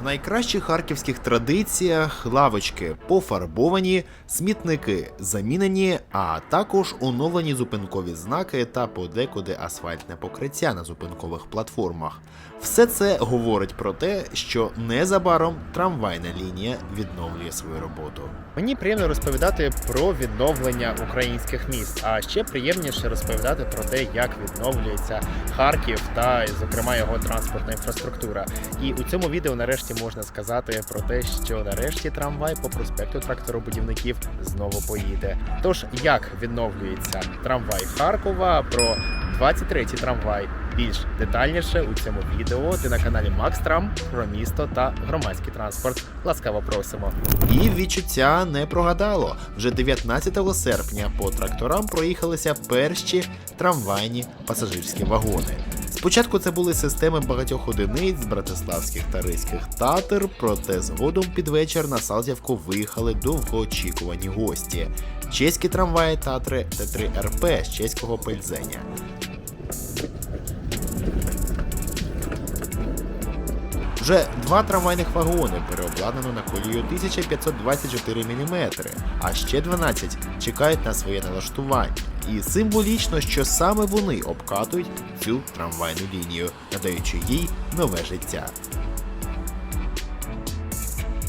В найкращих харківських традиціях лавочки пофарбовані, смітники замінені, а також оновлені зупинкові знаки та подекуди асфальтне покриття на зупинкових платформах. Все це говорить про те, що незабаром трамвайна лінія відновлює свою роботу. Мені приємно розповідати про відновлення українських міст, а ще приємніше розповідати про те, як відновлюється Харків та, зокрема, його транспортна інфраструктура. І у цьому відео нарешті можна сказати про те, що нарешті трамвай по проспекту тракторобудівників знову поїде. Тож як відновлюється трамвай Харкова про 23-й трамвай більш детальніше у цьому відео. Ти на каналі Макс Трам про місто та громадський транспорт. Ласкаво просимо. І відчуття не прогадало. Вже 19 серпня по тракторам проїхалися перші трамвайні пасажирські вагони. Спочатку це були системи багатьох одиниць з братиславських та ризьких татер, проте згодом під вечір на Салтівку виїхали довгоочікувані гості. Чеські трамваї Татри Т3 РП з чеського Пельзеня. Вже два трамвайних вагони переобладнано на колію 1524 мм, а ще 12 чекають на своє налаштування. І символічно, що саме вони обкатують цю трамвайну лінію, надаючи їй нове життя.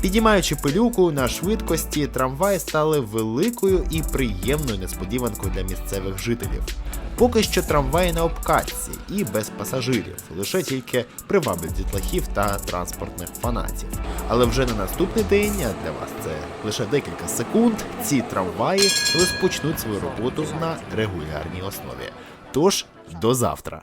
Підіймаючи пилюку на швидкості, трамваї стали великою і приємною несподіванкою для місцевих жителів. Поки що трамваї на обкатці і без пасажирів, лише тільки приваблять дітлахів та транспортних фанатів. Але вже на наступний день, а для вас це лише декілька секунд, ці трамваї розпочнуть свою роботу на регулярній основі. Тож до завтра.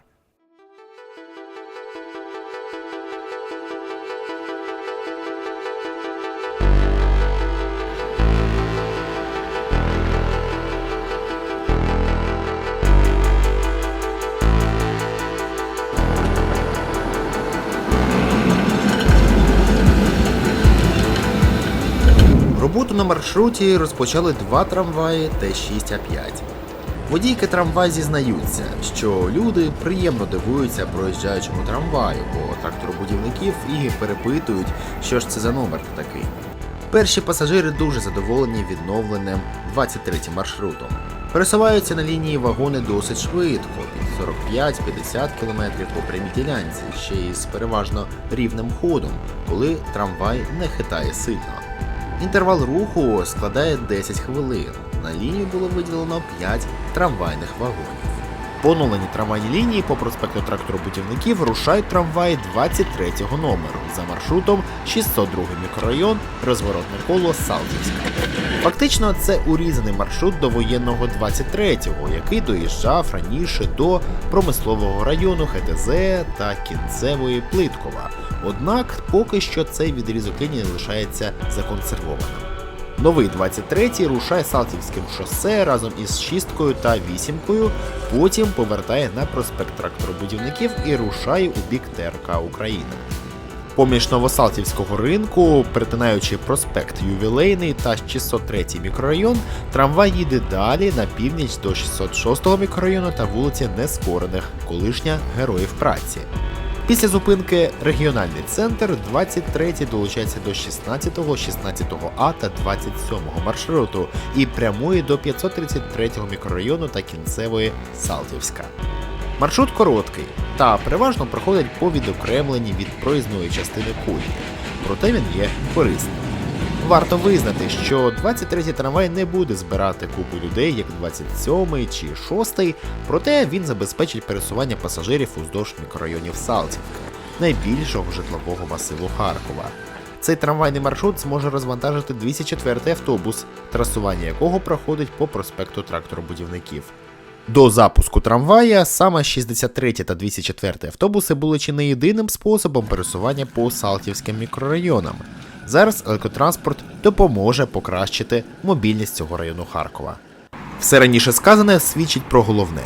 Роботу на маршруті розпочали два трамваї Т6А5. Водійки трамвай зізнаються, що люди приємно дивуються проїжджаючому трамваю, бо тракторобудівників і перепитують, що ж це за номер такий. Перші пасажири дуже задоволені відновленим 23 маршрутом. Пересуваються на лінії вагони досить швидко, під 45-50 км по прямій ділянці, ще й з переважно рівним ходом, коли трамвай не хитає сильно. Інтервал руху складає 10 хвилин. На лінію було виділено 5 трамвайних вагонів. По трамвайній лінії по проспекту тракторобудівників рушають трамваї 23-го номеру за маршрутом 602 мікрорайон, розворотне коло Салтівська. Фактично, це урізаний маршрут до воєнного 23-го, який доїжджав раніше до промислового району ХТЗ та кінцевої Плиткова. Однак поки що цей відрізок лінії лишається законсервованим. Новий 23-й рушає Салтівським шосе разом із шісткою та вісімкою, потім повертає на проспект тракторобудівників і рушає у бік ТРК Україна. Поміж Новосалтівського ринку, перетинаючи проспект Ювілейний та 603 мікрорайон, трамвай їде далі на північ до 606 мікрорайону та вулиці Нескорених, колишня Героїв праці. Після зупинки регіональний центр 23 долучається до 16, 16А та 27 маршруту і прямує до 533 мікрорайону та кінцевої Салтівська. Маршрут короткий та переважно проходить по відокремленні від проїзної частини кулі, проте він є корисним. Варто визнати, що 23-й трамвай не буде збирати купу людей, як 27-й чи 6-й, проте він забезпечить пересування пасажирів уздовж мікрорайонів Салтівка, найбільшого житлового масиву Харкова. Цей трамвайний маршрут зможе розвантажити 204-й автобус, трасування якого проходить по проспекту тракторобудівників. До запуску трамвая саме 63 та 204 автобуси були чи не єдиним способом пересування по Салтівським мікрорайонам. Зараз електротранспорт допоможе покращити мобільність цього району Харкова. Все раніше сказане свідчить про головне,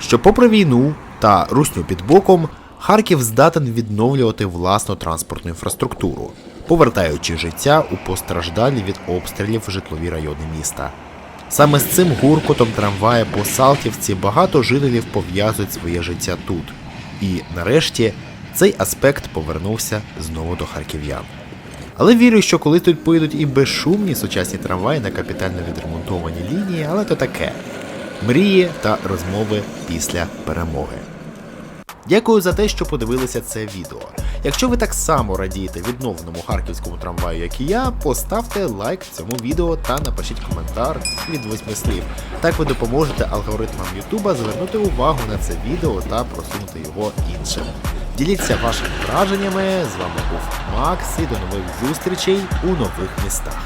що попри війну та русню під боком, Харків здатен відновлювати власну транспортну інфраструктуру, повертаючи життя у постраждалі від обстрілів житлові райони міста. Саме з цим гуркотом трамвая по Салтівці багато жителів пов'язують своє життя тут. І нарешті цей аспект повернувся знову до харків'ян. Але вірю, що коли тут поїдуть і безшумні сучасні трамваї на капітально відремонтовані лінії, але то таке. Мрії та розмови після перемоги. Дякую за те, що подивилися це відео. Якщо ви так само радієте відновленому харківському трамваю, як і я, поставте лайк цьому відео та напишіть коментар від восьми слів. Так ви допоможете алгоритмам Ютуба звернути увагу на це відео та просунути його іншим. Діліться вашими враженнями. З вами був Макс і до нових зустрічей у нових містах.